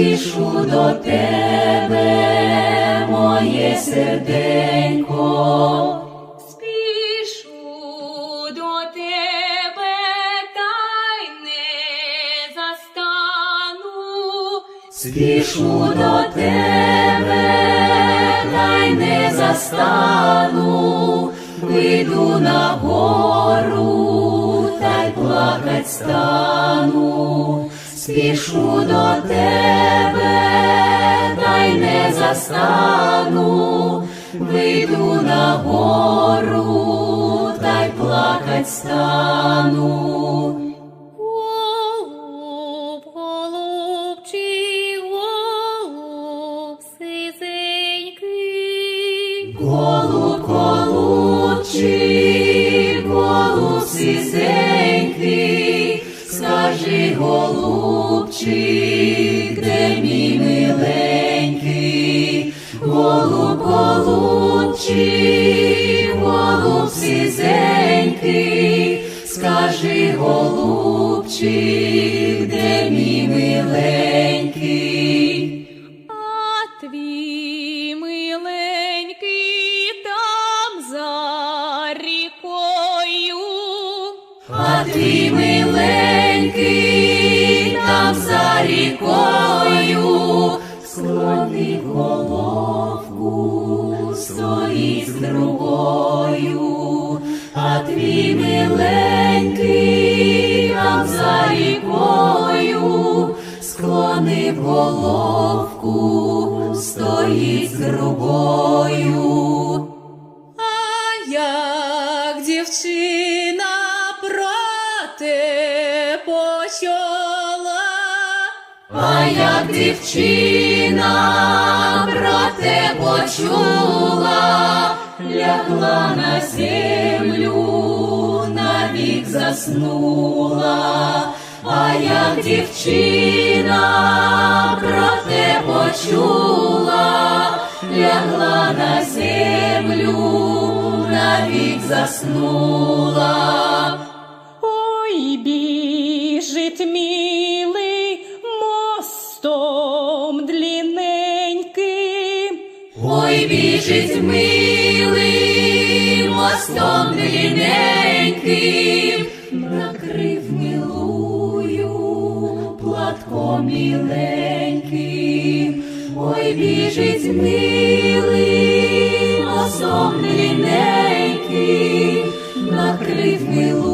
спішу до тебе, моє серденько. Спішу до тебе, та й не застану. Спішу до тебе, та не застану, вийду на гору, та й плакать стану. Спішу до тебе, та й не застану, вийду на гору, та й плакать стану. Голуб, голубчик, голуб сизенький, скажи, голубчик, де мій миленький, голуб, голубчик, голуб сизенький, скажи, голубчик, де мій миленький. А твій твій миленький там за рікою склонив головку, стоїть з другою, а твій миленький там за рікою склонив головку, стоїть з другою. А як дівчина дівчина про те почула, лягла на землю, навік заснула, а як дівчина про те почула, лягла на землю, навік заснула. ой, біжить милий біжить милий мостом длинненьким, накрив милую платком миленьким. Ой, біжить милий мостом длинненьким, накрив милую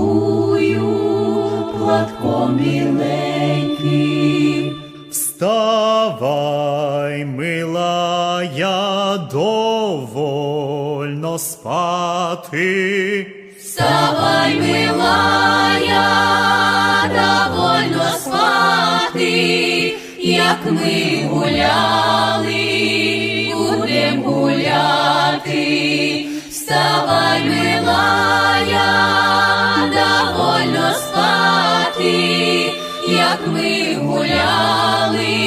довольно спати. Вставай, милая, довольно спати, як ми гуляли, будем гуляти. Вставай, милая, довольно спати, як ми гуляли,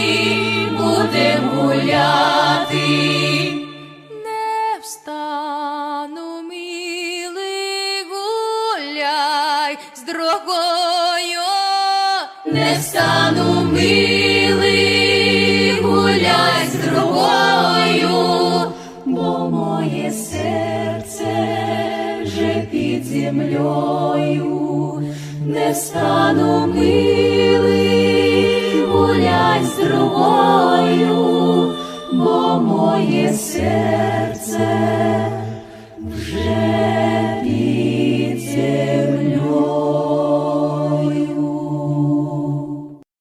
другою. Не стану милий, гуляй з другою, бо моє серце вже під землею. Не стану милий, гуляй з другою, бо моє серце